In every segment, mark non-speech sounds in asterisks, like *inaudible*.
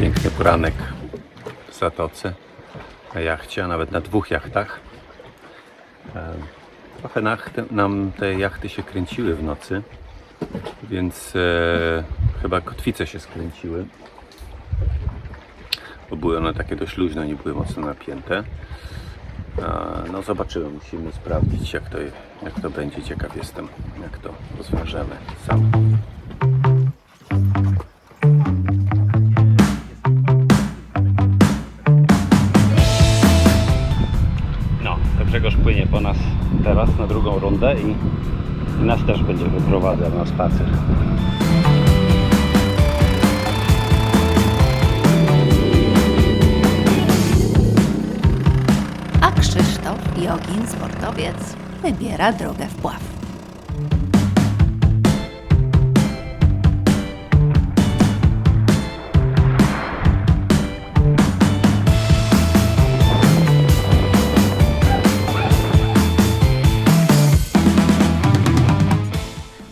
Piękny poranek w Zatoce, na jachcie, a nawet na dwóch jachtach. E, Trochę nam te jachty się kręciły w nocy, więc e, chyba kotwice się skręciły, bo były one takie dość luźne, nie były mocno napięte. No zobaczymy, musimy sprawdzić jak to, jak to będzie. Ciekaw jestem, jak to rozwiążemy sam. No, to Grzegorz płynie po nas teraz na drugą rundę i, i nas też będzie wyprowadzał na spacer. Krzysztof, jogin, sportowiec, wybiera drogę w pław.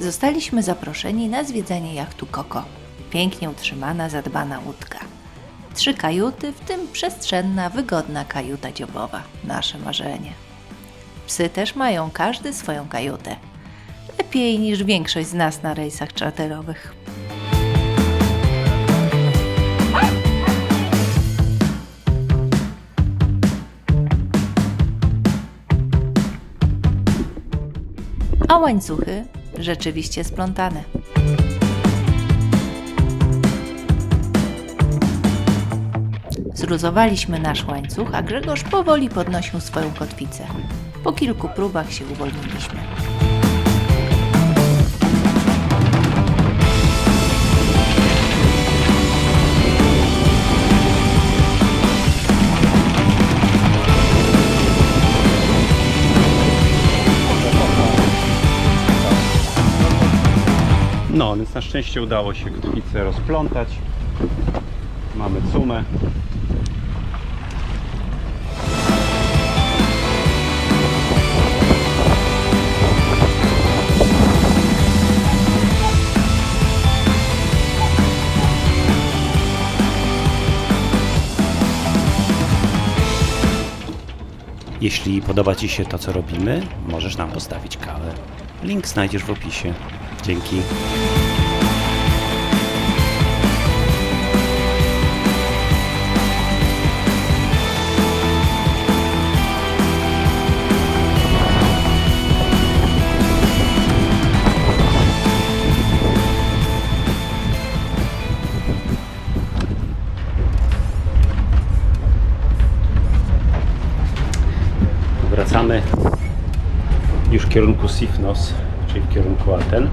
Zostaliśmy zaproszeni na zwiedzanie jachtu Koko. Pięknie utrzymana, zadbana łódka. Trzy kajuty, w tym przestrzenna, wygodna kajuta dziobowa. Nasze marzenie. Psy też mają każdy swoją kajutę. Lepiej niż większość z nas na rejsach czarterowych. A łańcuchy rzeczywiście splątane. Zluzowaliśmy nasz łańcuch, a Grzegorz powoli podnosił swoją kotwicę. Po kilku próbach się uwolniliśmy. No, więc na szczęście udało się kotwicę rozplątać. Mamy cumę. Jeśli podoba Ci się to, co robimy, możesz nam postawić kawę. Link znajdziesz w opisie. Dzięki. Już w kierunku Sifnos, czyli w kierunku Aten.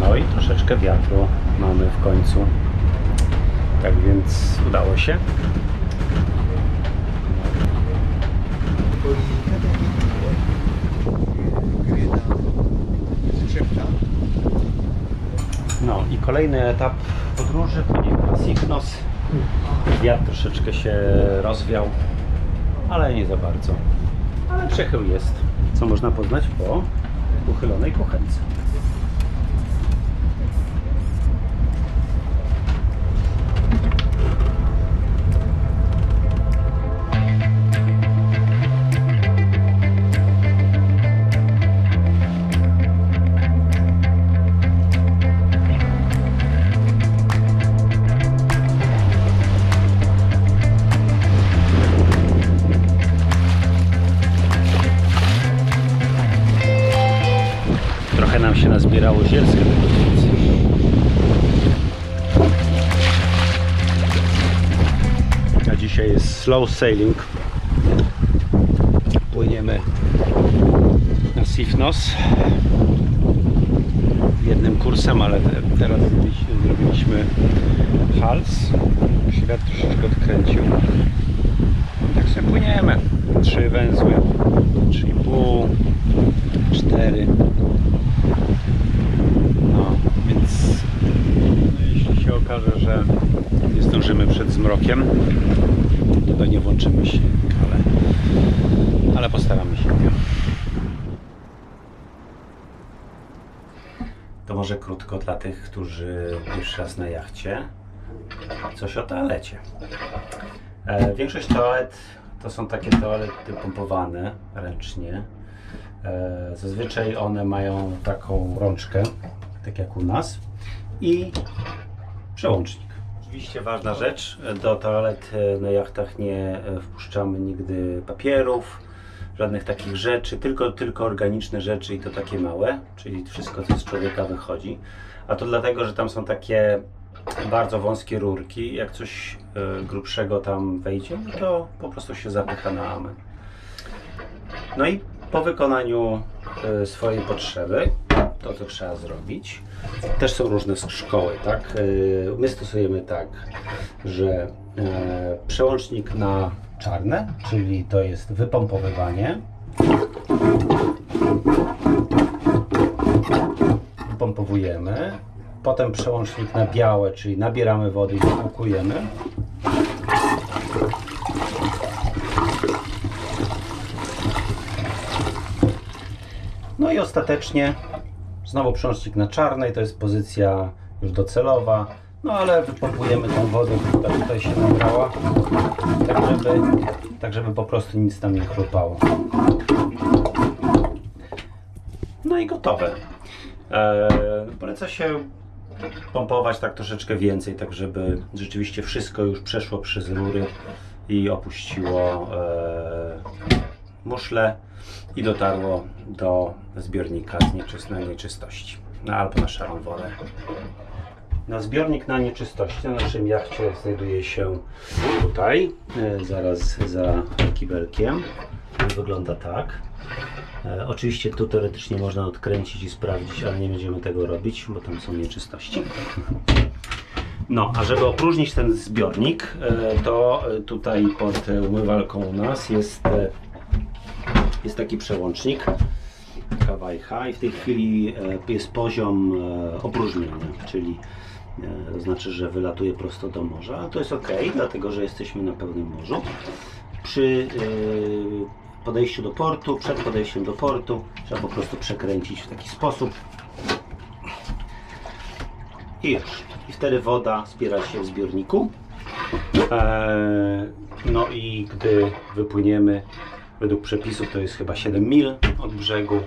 No i troszeczkę wiatru mamy w końcu. Tak więc udało się. No i kolejny etap podróży, płyniemy na Sifnos. Wiatr troszeczkę się rozwiał, ale nie za bardzo. Ale przechył jest, co można poznać po uchylonej kuchence. Slow sailing. Płyniemy na Sifnos jednym kursem, ale te- teraz zrobiliśmy, zrobiliśmy hals. Świat troszeczkę odkręcił. Tak sobie płyniemy. Trzy węzły, trzy i pół, cztery. No. Więc jeśli się okaże, że nie zdążymy przed zmrokiem, to pewnie włączymy się, ale, ale postaramy się. To może krótko dla tych, którzy pierwszy raz na jachcie. Coś o toalecie. E, większość toalet to są takie toalety pompowane ręcznie. E, zazwyczaj one mają taką rączkę, tak jak u nas, i przełącznik. Oczywiście ważna rzecz, do toalet e, na jachtach nie e, wpuszczamy nigdy papierów, żadnych takich rzeczy, tylko, tylko organiczne rzeczy i to takie małe, czyli wszystko co z człowieka wychodzi. A to dlatego, że tam są takie bardzo wąskie rurki, jak coś e, grubszego tam wejdzie, to po prostu się zapycha na amen. No i po wykonaniu swojej potrzeby, to co trzeba zrobić, też są różne szkoły, tak? E, My stosujemy tak, że e, przełącznik na czarne, czyli to jest wypompowywanie. Wypompowujemy. Potem przełącznik na białe, czyli nabieramy wody i wypłukujemy. No i ostatecznie znowu przełącznik na czarnej, to jest pozycja już docelowa. No ale wypompujemy tą wodę, która tutaj się nabrała, tak żeby, tak żeby po prostu nic tam nie chrupało. No i gotowe. Eee, poleca się pompować tak troszeczkę więcej, tak żeby rzeczywiście wszystko już przeszło przez rury i opuściło e, muszle i dotarło do zbiornika z na nieczystości, no, albo na szarą wodę. Na zbiornik na nieczystości na naszym jachcie znajduje się tutaj, e, zaraz za kibelkiem. Wygląda tak. E, oczywiście tu teoretycznie można odkręcić i sprawdzić, ale nie będziemy tego robić, bo tam są nieczystości. No, a żeby opróżnić ten zbiornik, e, to tutaj pod umywalką u nas jest, jest taki przełącznik kawajcha i w tej chwili e, jest poziom e, opróżnienia, czyli e, to znaczy, że wylatuje prosto do morza, ale to jest ok, dlatego że jesteśmy na pełnym morzu. Przy podejściu do portu, przed podejściem do portu trzeba po prostu przekręcić w taki sposób i już. I wtedy woda zbiera się w zbiorniku. No i gdy wypłyniemy, według przepisów to jest chyba 7 mil od brzegu,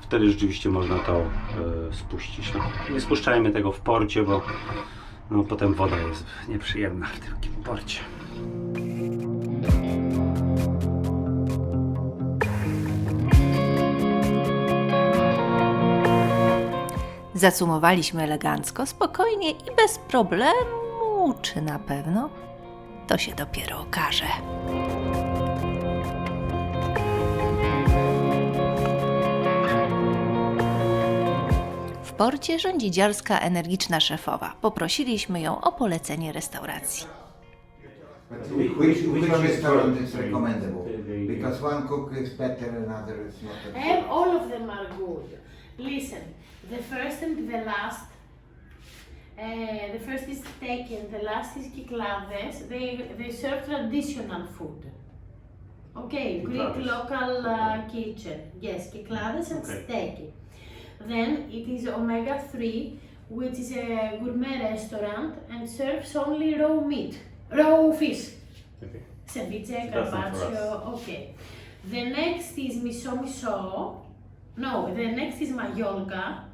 wtedy rzeczywiście można to e, spuścić. No, nie spuszczajmy tego w porcie, bo no, potem woda jest nieprzyjemna w tym porcie. Zacumowaliśmy elegancko, spokojnie i bez problemu, czy na pewno? To się dopiero okaże. Porcie rządzi dziarska, energiczna szefowa. Poprosiliśmy ją o polecenie restauracji. But which, which restaurant is recommendable? Because one cook is better, another is not. that And good. all of them are good. Listen, the first and the last. Uh, the first is steak and the last is kiklades. They they serve traditional food. Okay, Greek local uh, kitchen. Yes, kiklades and Okay. Then it is omega 3, which is a gourmet restaurant and serves only raw meat, raw fish. Ceviche, That's not carpaccio, okay. The next is miso miso. No, the next is mayolka,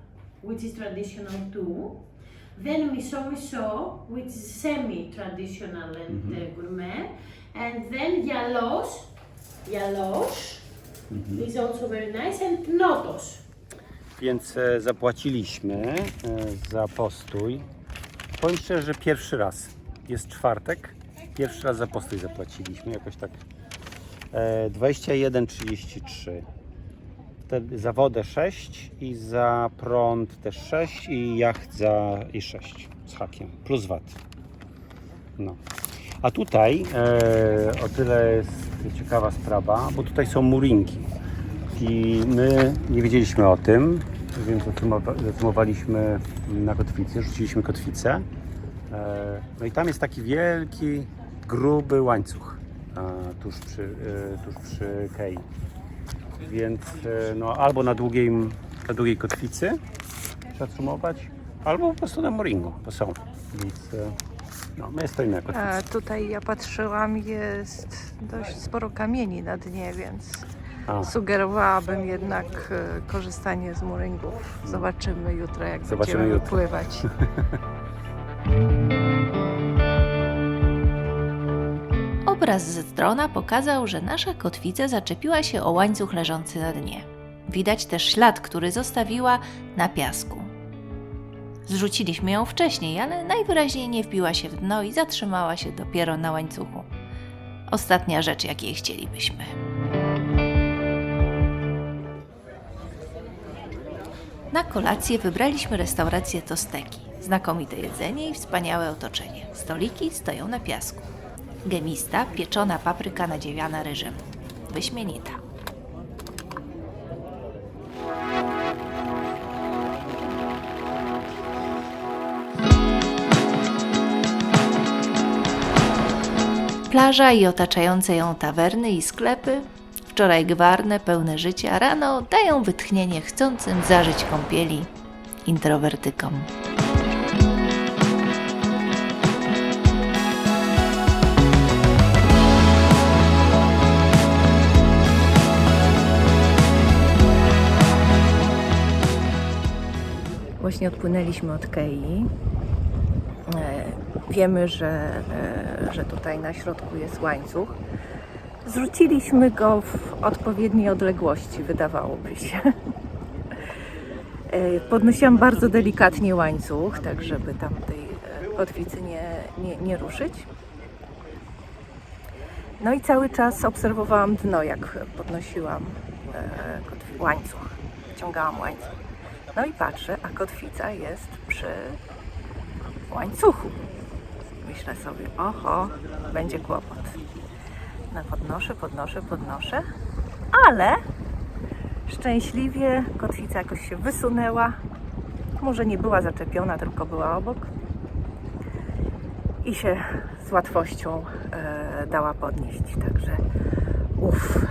which is traditional too. Then miso miso, which is semi-traditional and uh, gourmet. And then yalos, yalos is also very nice, and notos. Więc e, zapłaciliśmy e, za postój. Powiem szczerze, że pierwszy raz. Jest czwartek. Pierwszy raz za postój zapłaciliśmy. Jakoś tak e, 21,33. Te, za wodę 6 i za prąd też 6 i jacht za i 6 z hakiem. Plus VAT. No. A tutaj e, o tyle jest ciekawa sprawa, bo tutaj są murinki. I my nie wiedzieliśmy o tym. więc zatrzymowa- zatrzymowaliśmy na kotwicy, rzuciliśmy kotwicę. E, No i tam jest taki wielki, gruby łańcuch e, tuż przy, e, tuż przy kei. Więc no, albo na, długim, na długiej kotwicy zatrzymować, albo po prostu na moringu, bo są. Więc no, my stoimy na kotwicy. A tutaj ja patrzyłam, jest dość sporo kamieni na dnie, więc sugerowałabym jednak e, korzystanie z moringów. Zobaczymy jutro, jak Zobaczymy będziemy jutro. wypływać. *laughs* Obraz z drona pokazał, że nasza kotwica zaczepiła się o łańcuch leżący na dnie. Widać też ślad, który zostawiła na piasku. Zrzuciliśmy ją wcześniej, ale najwyraźniej nie wbiła się w dno i zatrzymała się dopiero na łańcuchu. Ostatnia rzecz, jakiej chcielibyśmy. Na kolację wybraliśmy restaurację Tosteki. Znakomite jedzenie i wspaniałe otoczenie. Stoliki stoją na piasku. Gemista, pieczona papryka nadziewiana ryżem. Wyśmienita. Plaża i otaczające ją tawerny i sklepy, wczoraj gwarne, pełne życia, rano dają wytchnienie chcącym zażyć kąpieli introwertykom. Właśnie odpłynęliśmy od Kei. E, Wiemy, że, e, że tutaj na środku jest łańcuch. Zrzuciliśmy go w odpowiedniej odległości, wydawałoby się. E, Podnosiłam bardzo delikatnie łańcuch, tak żeby tam tej e, kotwicy nie, nie, nie ruszyć. No i cały czas obserwowałam dno, jak podnosiłam e, łańcuch, ciągałam łańcuch. No i patrzę, a kotwica jest przy łańcuchu. Myślę sobie, oho, będzie kłopot. No podnoszę, podnoszę, podnoszę, ale szczęśliwie kotwica jakoś się wysunęła. Może nie była zaczepiona, tylko była obok. I się z łatwością e, dała podnieść. Także uff,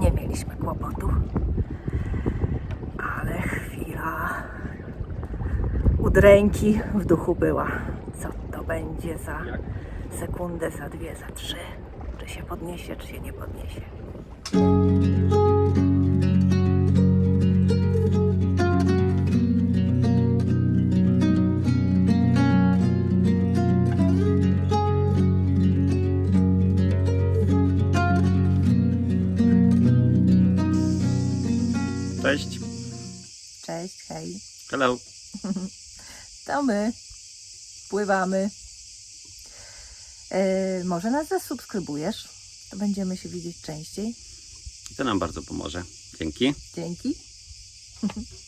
nie mieliśmy kłopotu. Ale chwila udręki w duchu była. Co to będzie za sekundę, za dwie, za trzy? Czy się podniesie, czy się nie podniesie? Cześć. Cześć, hej. Hello. *laughs* To my. Pływamy. E, może nas zasubskrybujesz? To będziemy się widzieć częściej. To nam bardzo pomoże. Dzięki. Dzięki. *laughs*